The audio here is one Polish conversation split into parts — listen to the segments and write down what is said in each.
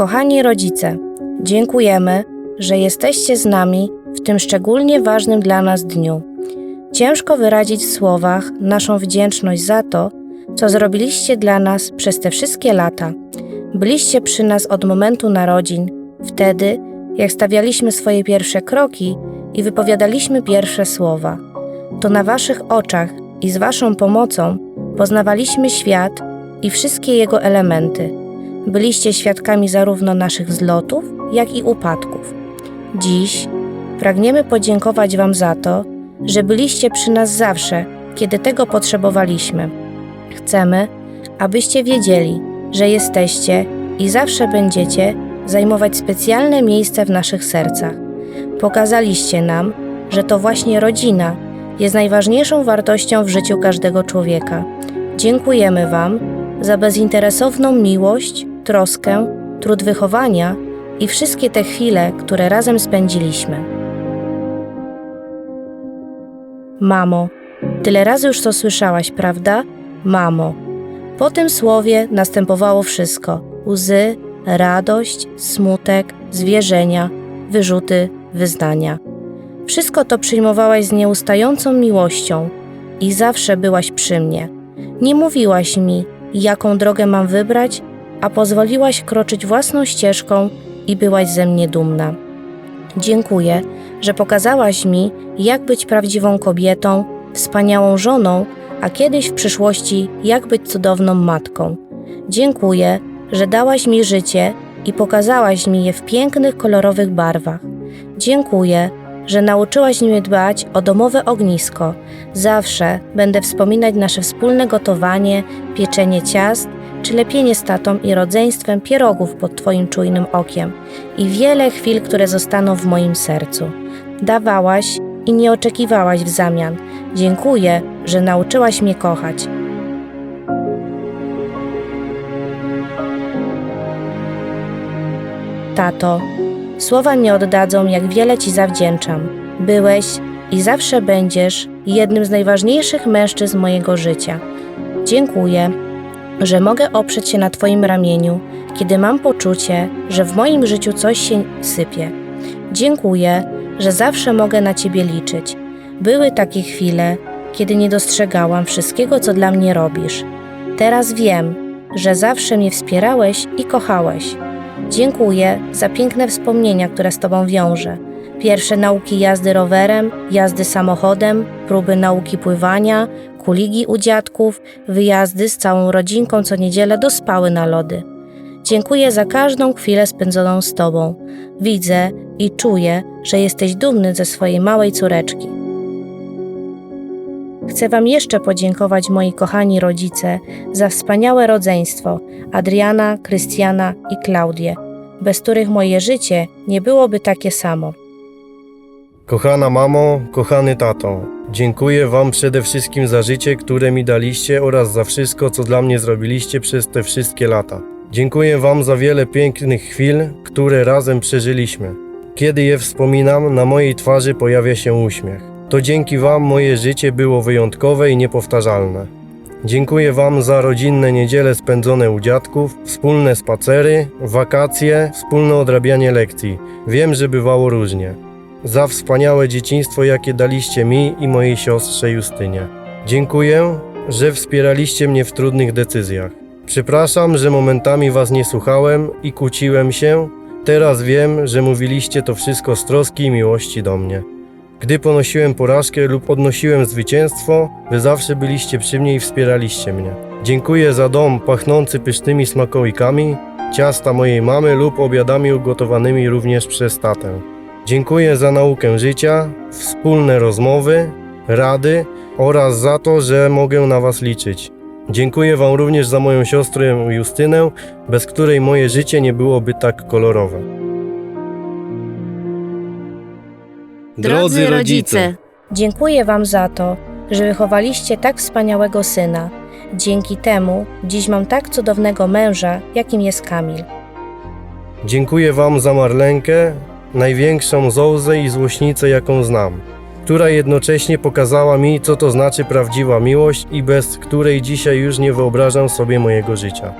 Kochani rodzice, dziękujemy, że jesteście z nami w tym szczególnie ważnym dla nas dniu. Ciężko wyrazić w słowach naszą wdzięczność za to, co zrobiliście dla nas przez te wszystkie lata. Byliście przy nas od momentu narodzin, wtedy, jak stawialiśmy swoje pierwsze kroki i wypowiadaliśmy pierwsze słowa. To na Waszych oczach i z Waszą pomocą poznawaliśmy świat i wszystkie jego elementy. Byliście świadkami zarówno naszych wzlotów, jak i upadków. Dziś pragniemy podziękować Wam za to, że byliście przy nas zawsze, kiedy tego potrzebowaliśmy. Chcemy, abyście wiedzieli, że jesteście i zawsze będziecie zajmować specjalne miejsce w naszych sercach. Pokazaliście nam, że to właśnie rodzina jest najważniejszą wartością w życiu każdego człowieka. Dziękujemy Wam za bezinteresowną miłość, troskę, trud wychowania i wszystkie te chwile, które razem spędziliśmy. Mamo, tyle razy już to słyszałaś, prawda? Mamo. Po tym słowie następowało wszystko: łzy, radość, smutek, zwierzenia, wyrzuty, wyznania. Wszystko to przyjmowałaś z nieustającą miłością i zawsze byłaś przy mnie. Nie mówiłaś mi, jaką drogę mam wybrać, a pozwoliłaś kroczyć własną ścieżką i byłaś ze mnie dumna. Dziękuję, że pokazałaś mi, jak być prawdziwą kobietą, wspaniałą żoną, a kiedyś w przyszłości, jak być cudowną matką. Dziękuję, że dałaś mi życie i pokazałaś mi je w pięknych, kolorowych barwach. Dziękuję, że nauczyłaś mnie dbać o domowe ognisko. Zawsze będę wspominać nasze wspólne gotowanie, pieczenie ciast czy lepienie z tatą i rodzeństwem pierogów pod Twoim czujnym okiem i wiele chwil, które zostaną w moim sercu. Dawałaś i nie oczekiwałaś w zamian. Dziękuję, że nauczyłaś mnie kochać. Tato, słowa nie oddadzą, jak wiele Ci zawdzięczam. Byłeś i zawsze będziesz jednym z najważniejszych mężczyzn mojego życia. Dziękuję, że mogę oprzeć się na Twoim ramieniu, kiedy mam poczucie, że w moim życiu coś się sypie. Dziękuję, że zawsze mogę na Ciebie liczyć. Były takie chwile, kiedy nie dostrzegałam wszystkiego, co dla mnie robisz. Teraz wiem, że zawsze mnie wspierałeś i kochałeś. Dziękuję za piękne wspomnienia, które z Tobą wiążę. Pierwsze nauki jazdy rowerem, jazdy samochodem, próby nauki pływania, kuligi u dziadków, wyjazdy z całą rodzinką co niedzielę do spały na lody. Dziękuję za każdą chwilę spędzoną z Tobą. Widzę i czuję, że jesteś dumny ze swojej małej córeczki. Chcę Wam jeszcze podziękować, moi kochani rodzice, za wspaniałe rodzeństwo Adriana, Krystiana i Klaudię, bez których moje życie nie byłoby takie samo. Kochana mamo, kochany tato, dziękuję Wam przede wszystkim za życie, które mi daliście oraz za wszystko, co dla mnie zrobiliście przez te wszystkie lata. Dziękuję Wam za wiele pięknych chwil, które razem przeżyliśmy. Kiedy je wspominam, na mojej twarzy pojawia się uśmiech. To dzięki Wam moje życie było wyjątkowe i niepowtarzalne. Dziękuję Wam za rodzinne niedziele spędzone u dziadków, wspólne spacery, wakacje, wspólne odrabianie lekcji. Wiem, że bywało różnie. Za wspaniałe dzieciństwo, jakie daliście mi i mojej siostrze Justynie. Dziękuję, że wspieraliście mnie w trudnych decyzjach. Przepraszam, że momentami Was nie słuchałem i kłóciłem się. Teraz wiem, że mówiliście to wszystko z troski i miłości do mnie. Gdy ponosiłem porażkę lub odnosiłem zwycięstwo, wy zawsze byliście przy mnie i wspieraliście mnie. Dziękuję za dom pachnący pysznymi smakołikami, ciasta mojej mamy lub obiadami ugotowanymi również przez tatę. Dziękuję za naukę życia, wspólne rozmowy, rady oraz za to, że mogę na Was liczyć. Dziękuję Wam również za moją siostrę Justynę, bez której moje życie nie byłoby tak kolorowe. Drodzy rodzice, Dziękuję Wam za to, że wychowaliście tak wspaniałego syna. Dzięki temu dziś mam tak cudownego męża, jakim jest Kamil. Dziękuję Wam za Marlenkę, największą zołzę i złośnicę, jaką znam, która jednocześnie pokazała mi, co to znaczy prawdziwa miłość i bez której dzisiaj już nie wyobrażam sobie mojego życia.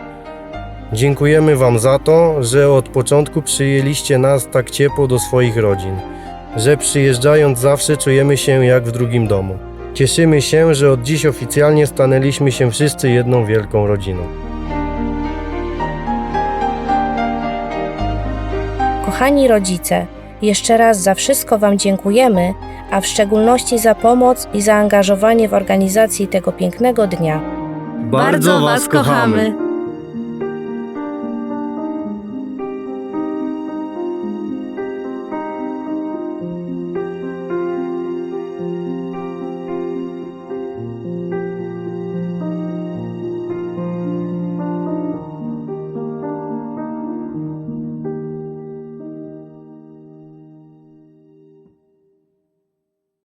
Dziękujemy Wam za to, że od początku przyjęliście nas tak ciepło do swoich rodzin, że przyjeżdżając zawsze czujemy się jak w drugim domu. Cieszymy się, że od dziś oficjalnie stanęliśmy się wszyscy jedną wielką rodziną. Kochani rodzice, jeszcze raz za wszystko Wam dziękujemy, a w szczególności za pomoc i zaangażowanie w organizacji tego pięknego dnia. Bardzo was kochamy.